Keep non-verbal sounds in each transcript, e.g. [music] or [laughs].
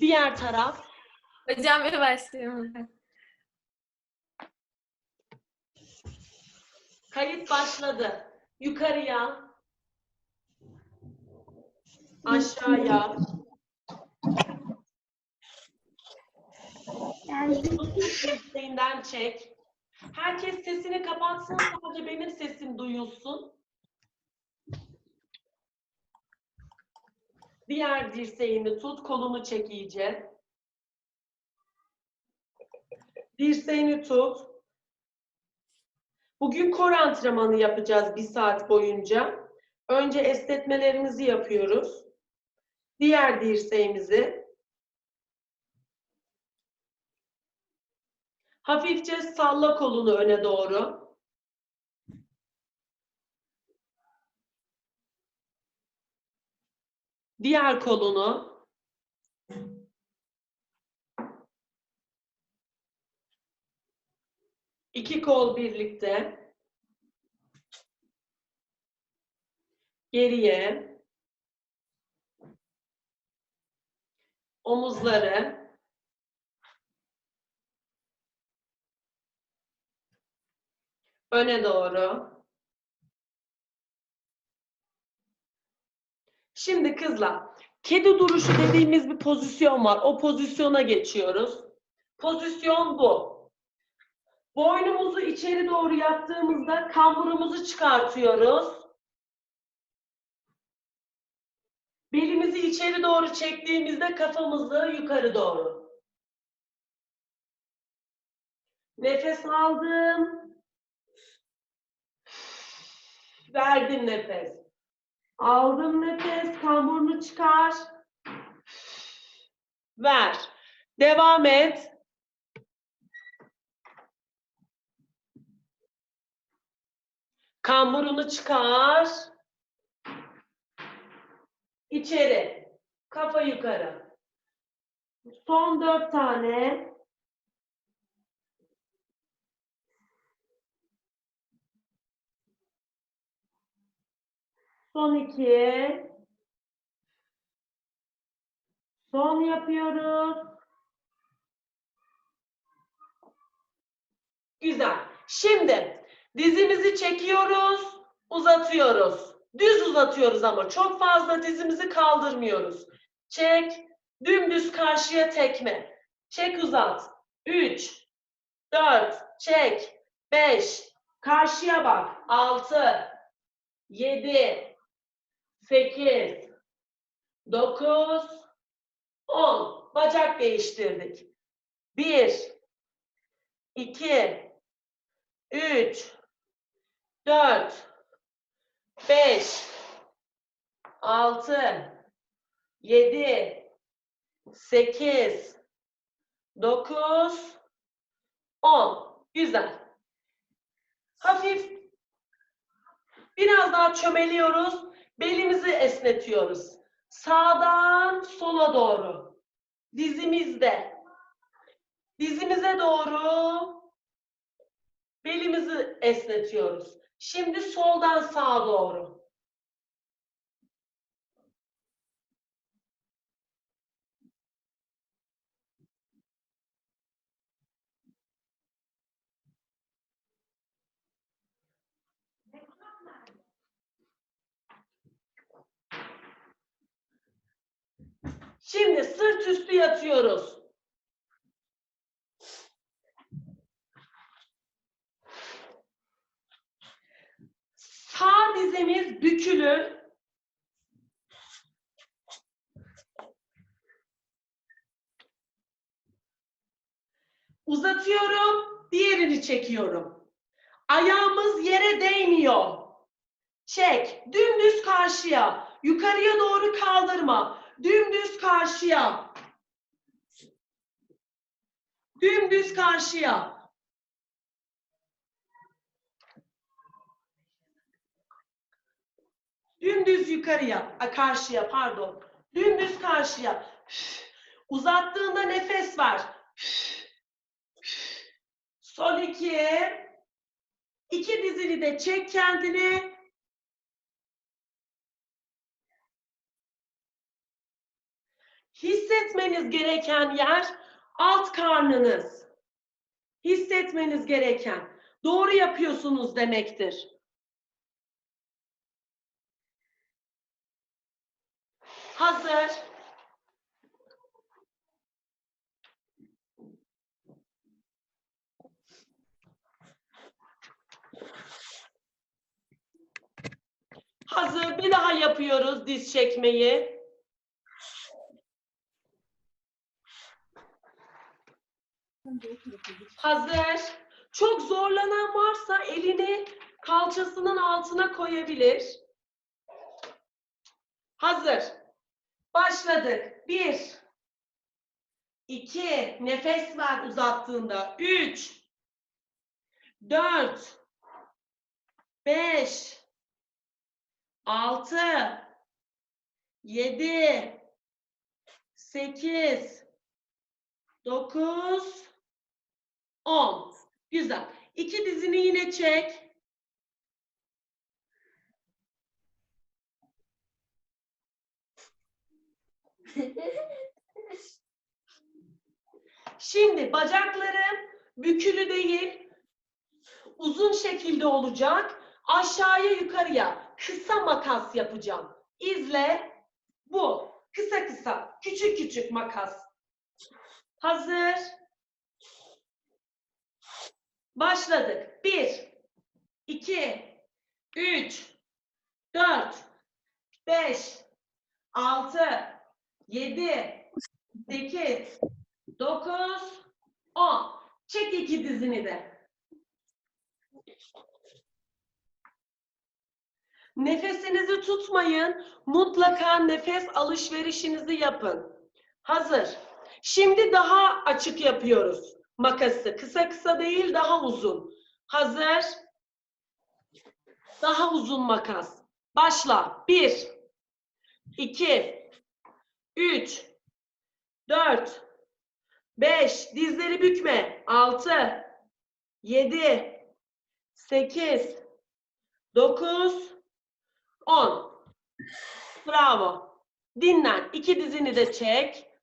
Diğer taraf. Hocam bir başlayayım. Kayıt başladı. Yukarıya. Aşağıya. Dirseğinden çek. Herkes sesini kapatsın. Sadece benim sesim duyulsun. Diğer dirseğini tut. Kolunu çek iyice. Dirseğini tut. Bugün kor antrenmanı yapacağız bir saat boyunca. Önce esnetmelerimizi yapıyoruz. Diğer dirseğimizi hafifçe salla kolunu öne doğru. Diğer kolunu iki kol birlikte geriye omuzları öne doğru. Şimdi kızlar, kedi duruşu dediğimiz bir pozisyon var. O pozisyona geçiyoruz. Pozisyon bu. Boynumuzu içeri doğru yaptığımızda kamburumuzu çıkartıyoruz. Belimizi içeri doğru çektiğimizde kafamızı yukarı doğru. Nefes aldım. Verdim nefes. Aldım nefes. Kamburunu çıkar. Ver. Devam et. Kamburunu çıkar. İçeri. Kafa yukarı. Son dört tane. Son iki. Son yapıyoruz. Güzel. Şimdi dizimizi çekiyoruz, uzatıyoruz. Düz uzatıyoruz ama çok fazla dizimizi kaldırmıyoruz. Çek, dümdüz karşıya tekme. Çek uzat. 3, 4, çek. 5, karşıya bak. 6, 7, 8, 9, 10. Bacak değiştirdik. 1, 2, 3, 4, 5, 6, 7, 8, 9, 10. Güzel. Hafif. Biraz daha çömeliyoruz. Belimizi esnetiyoruz. Sağdan sola doğru. Dizimizde. Dizimize doğru belimizi esnetiyoruz. Şimdi soldan sağa doğru. Şimdi sırt üstü yatıyoruz. Sağ dizimiz bükülü. Uzatıyorum, diğerini çekiyorum. Ayağımız yere değmiyor. Çek, dümdüz karşıya, yukarıya doğru kaldırma. Dümdüz karşıya. Dümdüz karşıya. Dümdüz yukarıya, karşıya pardon. Dümdüz karşıya. Uzattığında nefes ver. Son iki. İki dizini de çek kendini. Hissetmeniz gereken yer alt karnınız. Hissetmeniz gereken. Doğru yapıyorsunuz demektir. Hazır. Hazır. Bir daha yapıyoruz diz çekmeyi. Hazır. Çok zorlanan varsa elini kalçasının altına koyabilir. Hazır. Başladık. Bir. iki, Nefes ver uzattığında. Üç. Dört. Beş. Altı. Yedi. Sekiz. Dokuz. 10. Güzel. İki dizini yine çek. Şimdi bacakların bükülü değil, uzun şekilde olacak. Aşağıya yukarıya kısa makas yapacağım. İzle. Bu. Kısa kısa, küçük küçük makas. Hazır. Başladık. 1, 2, 3, 4, 5, 6, 7, 8, 9, 10. Çek iki dizini de. Nefesinizi tutmayın. Mutlaka nefes alışverişinizi yapın. Hazır. Şimdi daha açık yapıyoruz makası. Kısa kısa değil, daha uzun. Hazır. Daha uzun makas. Başla. Bir, iki, üç, dört, beş, dizleri bükme. Altı, yedi, sekiz, dokuz, on. Bravo. Dinlen. İki dizini de çek.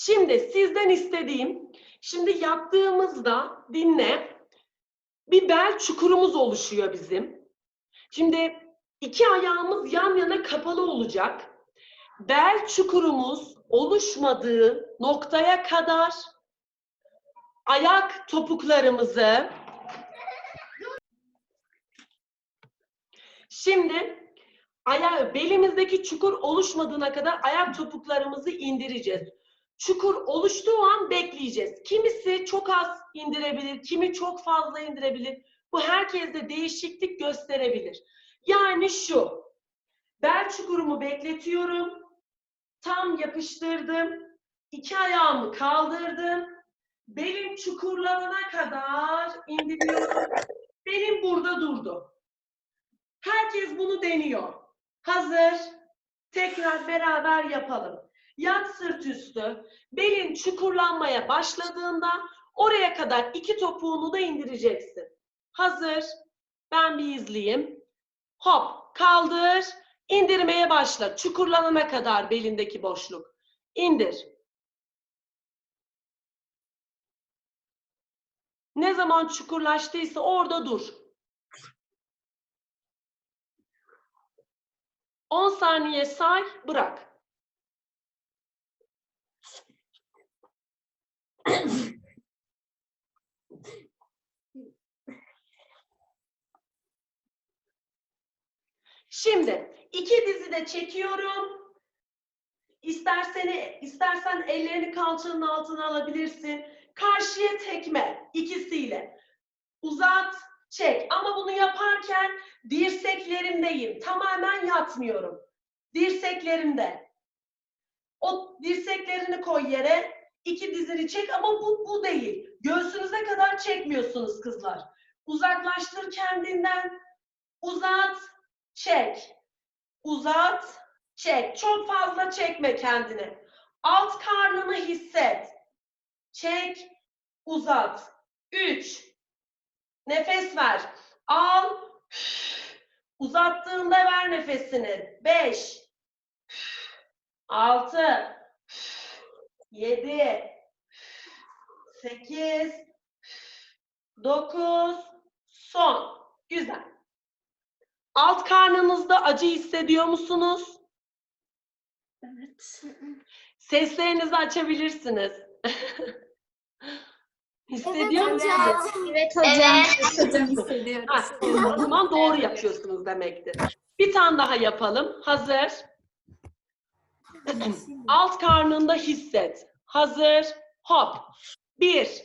Şimdi sizden istediğim, şimdi yattığımızda dinle, bir bel çukurumuz oluşuyor bizim. Şimdi iki ayağımız yan yana kapalı olacak. Bel çukurumuz oluşmadığı noktaya kadar ayak topuklarımızı Şimdi aya belimizdeki çukur oluşmadığına kadar ayak topuklarımızı indireceğiz. Çukur oluştuğu an bekleyeceğiz. Kimisi çok az indirebilir, kimi çok fazla indirebilir. Bu herkeste değişiklik gösterebilir. Yani şu, bel çukurumu bekletiyorum, tam yapıştırdım, iki ayağımı kaldırdım, belim çukurlanana kadar indiriyorum, belim burada durdu. Herkes bunu deniyor. Hazır. Tekrar beraber yapalım. Yat sırt üstü. Belin çukurlanmaya başladığında oraya kadar iki topuğunu da indireceksin. Hazır. Ben bir izleyeyim. Hop. Kaldır. İndirmeye başla. Çukurlanana kadar belindeki boşluk. İndir. Ne zaman çukurlaştıysa orada dur. 10 saniye say, bırak. Şimdi iki dizi de çekiyorum. İstersen, istersen ellerini kalçanın altına alabilirsin. Karşıya tekme ikisiyle. Uzat, çek. Ama bunu yaparken dirseklerimdeyim. Tamamen yatmıyorum. Dirseklerimde. O dirseklerini koy yere. İki dizini çek ama bu, bu değil. Göğsünüze kadar çekmiyorsunuz kızlar. Uzaklaştır kendinden. Uzat, çek. Uzat, çek. Çok fazla çekme kendini. Alt karnını hisset. Çek, Uzat. 3. Nefes ver. Al. Uzattığında ver nefesini. 5. 6. 7. 8. 9. Son. Güzel. Alt karnınızda acı hissediyor musunuz? Evet. Seslerinizi açabilirsiniz. [laughs] Hissediyor musunuz? Evet hocam. [laughs] Evet hocam hissediyoruz. Ha, o zaman doğru yapıyorsunuz demektir. Bir tane daha yapalım. Hazır. Alt karnında hisset. Hazır. Hop. Bir.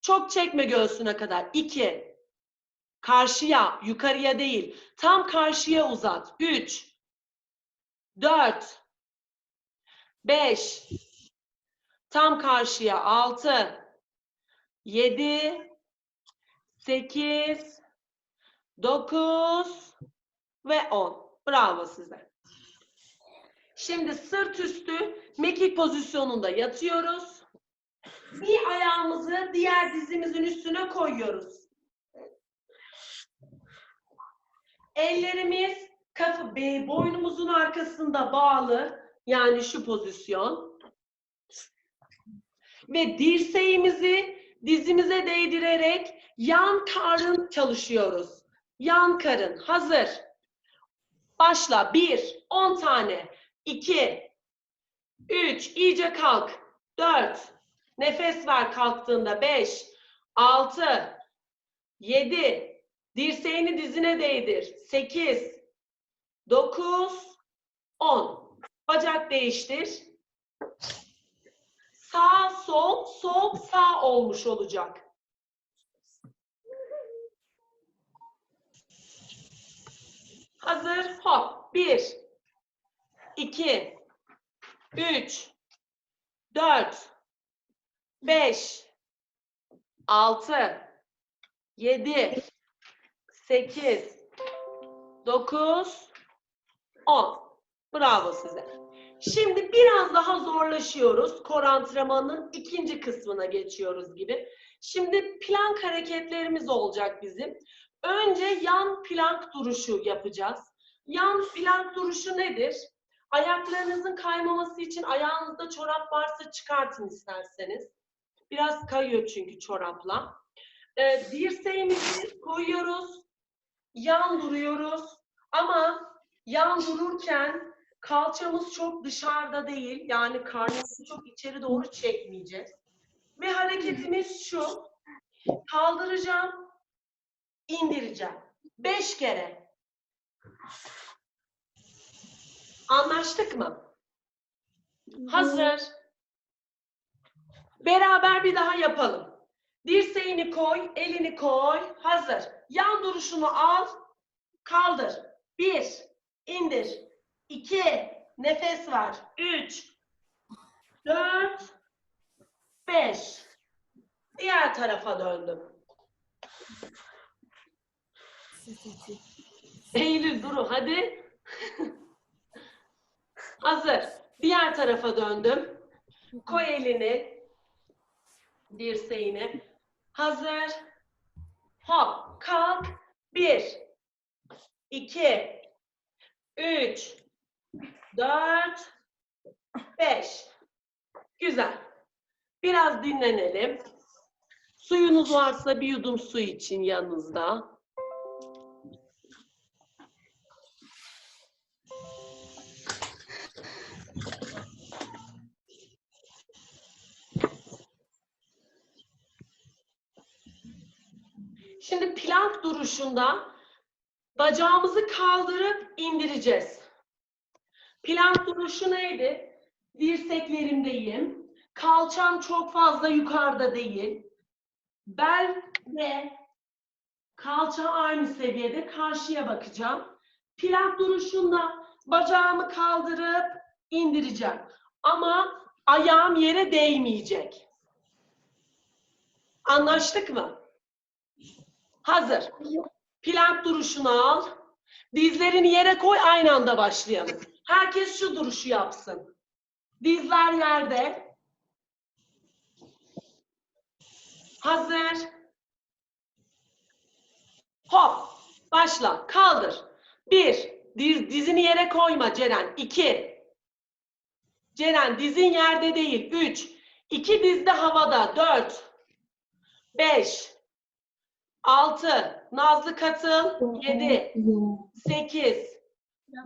Çok çekme göğsüne kadar. İki. Karşıya, yukarıya değil. Tam karşıya uzat. Üç. Dört. Beş. Tam karşıya. Altı. Yedi. Sekiz. Dokuz. Ve on. Bravo size. Şimdi sırt üstü mekik pozisyonunda yatıyoruz. Bir ayağımızı diğer dizimizin üstüne koyuyoruz. Ellerimiz kafa, boynumuzun arkasında bağlı. Yani şu pozisyon. Ve dirseğimizi dizimize değdirerek yan karın çalışıyoruz. Yan karın. Hazır. Başla. Bir. On tane. İki. Üç. iyice kalk. Dört. Nefes ver kalktığında. Beş. Altı. Yedi. Dirseğini dizine değdir. Sekiz. Dokuz. On. Bacak değiştir. Sağ, sol, sol, sağ olmuş olacak. Hazır. Hop. Bir. İki, Üç. Dört. Beş. Altı. Yedi. Sekiz. Dokuz. On. Bravo size. Şimdi biraz daha zorlaşıyoruz. Kor antrenmanının ikinci kısmına geçiyoruz gibi. Şimdi plank hareketlerimiz olacak bizim. Önce yan plank duruşu yapacağız. Yan plank duruşu nedir? Ayaklarınızın kaymaması için ayağınızda çorap varsa çıkartın isterseniz. Biraz kayıyor çünkü çorapla. Ee, dirseğimizi koyuyoruz. Yan duruyoruz. Ama yan dururken kalçamız çok dışarıda değil. Yani karnımızı çok içeri doğru çekmeyeceğiz. Ve hareketimiz şu. Kaldıracağım. indireceğim. Beş kere. Anlaştık mı? Hazır. Beraber bir daha yapalım. Dirseğini koy, elini koy. Hazır. Yan duruşunu al. Kaldır. Bir. indir. İki. Nefes ver. Üç. Dört. Beş. Diğer tarafa döndüm. Eylül Duru hadi. [laughs] Hazır. Diğer tarafa döndüm. Koy elini. Dirseğini. Hazır. Hop. Kalk. Bir. iki, Üç. Dört. Beş. Güzel. Biraz dinlenelim. Suyunuz varsa bir yudum su için yanınızda. Şimdi plank duruşunda bacağımızı kaldırıp indireceğiz. Plank duruşu neydi? Dirseklerimdeyim. Kalçam çok fazla yukarıda değil. Bel ve kalça aynı seviyede karşıya bakacağım. Plank duruşunda bacağımı kaldırıp indireceğim. Ama ayağım yere değmeyecek. Anlaştık mı? Hazır. Plank duruşunu al. Dizlerini yere koy aynı anda başlayalım. Herkes şu duruşu yapsın. Dizler yerde. Hazır. Hop. Başla. Kaldır. Bir. Diz, dizini yere koyma Ceren. İki. Ceren dizin yerde değil. Üç. İki diz de havada. Dört. Beş. Altı. Nazlı katıl. Yedi. Sekiz.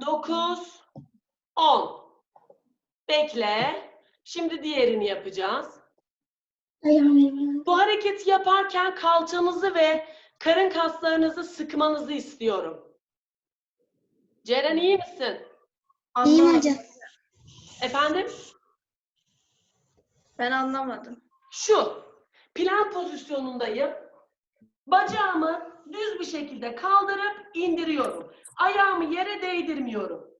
Dokuz. On. Bekle. Şimdi diğerini yapacağız. Bu hareketi yaparken kalçanızı ve karın kaslarınızı sıkmanızı istiyorum. Ceren iyi misin? İyiyim hocam. Efendim? Ben anlamadım. Şu. Plan pozisyonundayım. Bacağımı düz bir şekilde kaldırıp indiriyorum. Ayağımı yere değdirmiyorum.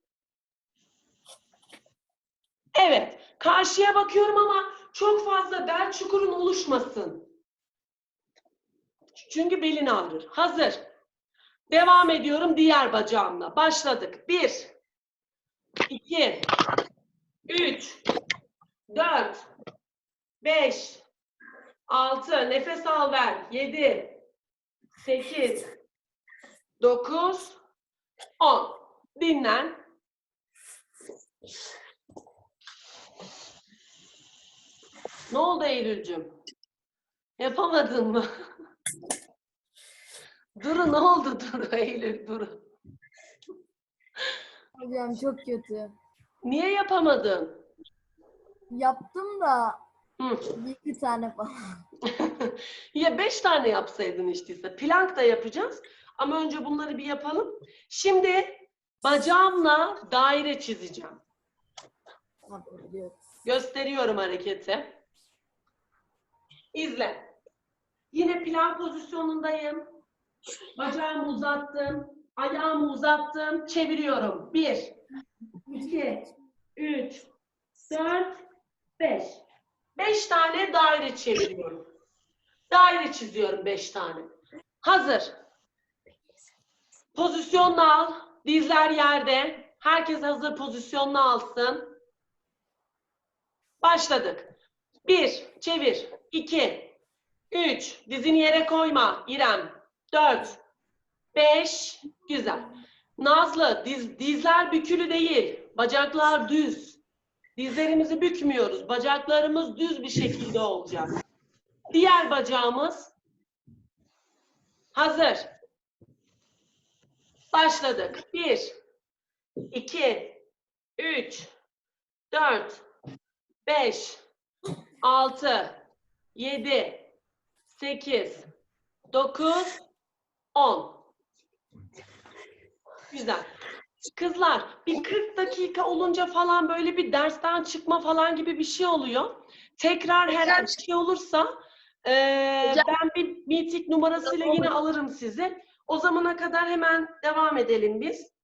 Evet. Karşıya bakıyorum ama çok fazla bel çukurun oluşmasın. Çünkü belin ağrır. Hazır. Devam ediyorum diğer bacağımla. Başladık. Bir, iki, üç, dört, beş, altı. Nefes al ver. Yedi, sekiz, dokuz, on. Dinlen. Ne oldu Eylül'cüm? Yapamadın mı? [laughs] Duru ne oldu Duru [laughs] Eylül Duru? Hocam çok kötü. Niye yapamadın? Yaptım da Hı. bir iki tane falan. [laughs] ya beş tane yapsaydın işte. Plank da yapacağız. Ama önce bunları bir yapalım. Şimdi bacağımla daire çizeceğim. Gösteriyorum hareketi. İzle. Yine plan pozisyonundayım. Bacağımı uzattım. Ayağımı uzattım. Çeviriyorum. Bir, iki, üç, dört, beş. Beş tane daire çeviriyorum. Daire çiziyorum beş tane. Hazır. Pozisyonunu al. Dizler yerde. Herkes hazır pozisyonunu alsın. Başladık. Bir, çevir. İki, üç, dizini yere koyma. İrem. Dört, beş, güzel. Nazlı, diz, dizler bükülü değil. Bacaklar düz. Dizlerimizi bükmüyoruz. Bacaklarımız düz bir şekilde olacak. Diğer bacağımız hazır. Başladık. Bir, iki, üç, dört, 5, 6, 7, 8, 9, 10. Güzel. Kızlar bir 40 dakika olunca falan böyle bir dersten çıkma falan gibi bir şey oluyor. Tekrar her bir şey olursa eee, ben bir meeting numarasıyla yine alırım sizi. O zamana kadar hemen devam edelim biz.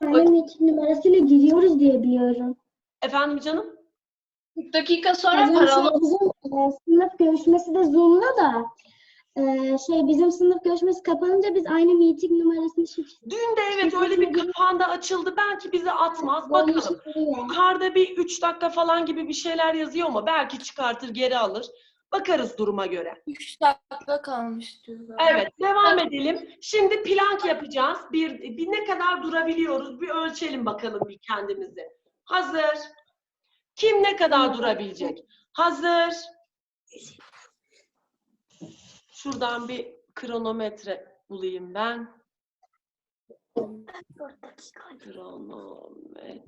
Annem için numarasıyla giriyoruz diye biliyorum. Efendim canım? 40 dakika sonra Bizim, paralı. şey, bizim e, sınıf görüşmesi de Zoom'da da e, şey bizim sınıf görüşmesi kapanınca biz aynı meeting numarasını şifre Dün de evet öyle bir kapağında açıldı. Belki bizi atmaz. Bakalım. Yukarıda bir 3 dakika falan gibi bir şeyler yazıyor ama belki çıkartır geri alır. Bakarız duruma göre. 3 dakika kalmış diyorlar. Evet devam edelim. Şimdi plank yapacağız. Bir, bir ne kadar durabiliyoruz bir ölçelim bakalım bir kendimizi. Hazır. Kim ne kadar durabilecek? Hazır. Şuradan bir kronometre bulayım ben. Kronometre.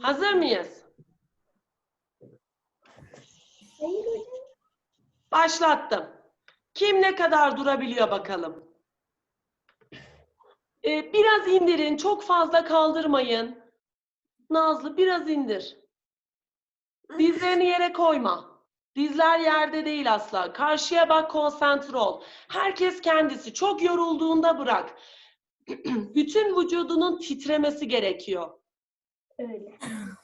Hazır mıyız? Başlattım. Kim ne kadar durabiliyor bakalım. Ee, biraz indirin. Çok fazla kaldırmayın. Nazlı biraz indir. Dizlerini yere koyma. Dizler yerde değil asla. Karşıya bak, konsantre ol. Herkes kendisi. Çok yorulduğunda bırak. [clears throat] Bütün vücudunun titremesi gerekiyor. Öyle.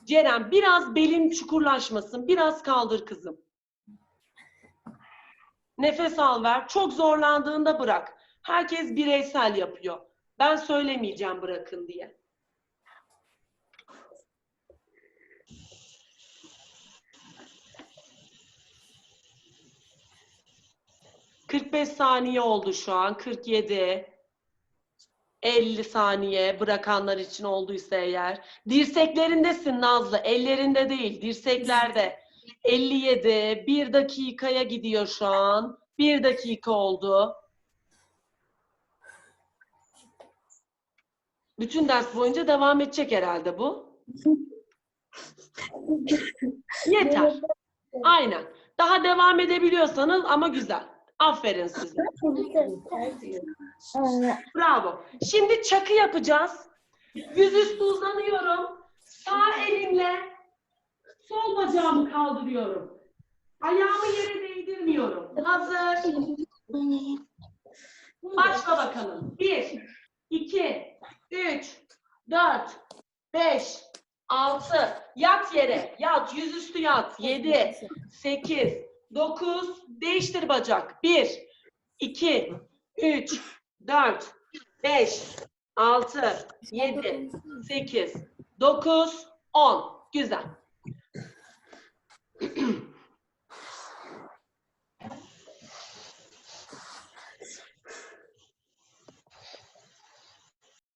Ceren biraz belin çukurlaşmasın. Biraz kaldır kızım. Nefes al ver. Çok zorlandığında bırak. Herkes bireysel yapıyor. Ben söylemeyeceğim bırakın diye. Kırk beş saniye oldu şu an. Kırk yedi. 50 saniye bırakanlar için olduysa eğer. Dirseklerindesin Nazlı. Ellerinde değil, dirseklerde. 57. 1 dakikaya gidiyor şu an. 1 dakika oldu. Bütün ders boyunca devam edecek herhalde bu. [laughs] Yeter. Aynen. Daha devam edebiliyorsanız ama güzel. Aferin size. Bravo. Şimdi çakı yapacağız. Yüzüstü uzanıyorum. Sağ elimle sol bacağımı kaldırıyorum. Ayağımı yere değdirmiyorum. Hazır. Başla bakalım. Bir, iki, üç, dört, beş, altı. Yat yere. Yat. Yüzüstü yat. Yedi, sekiz, dokuz. Değiştir bacak. Bir, iki, üç, dört, beş, altı, yedi, sekiz, dokuz, on. Güzel.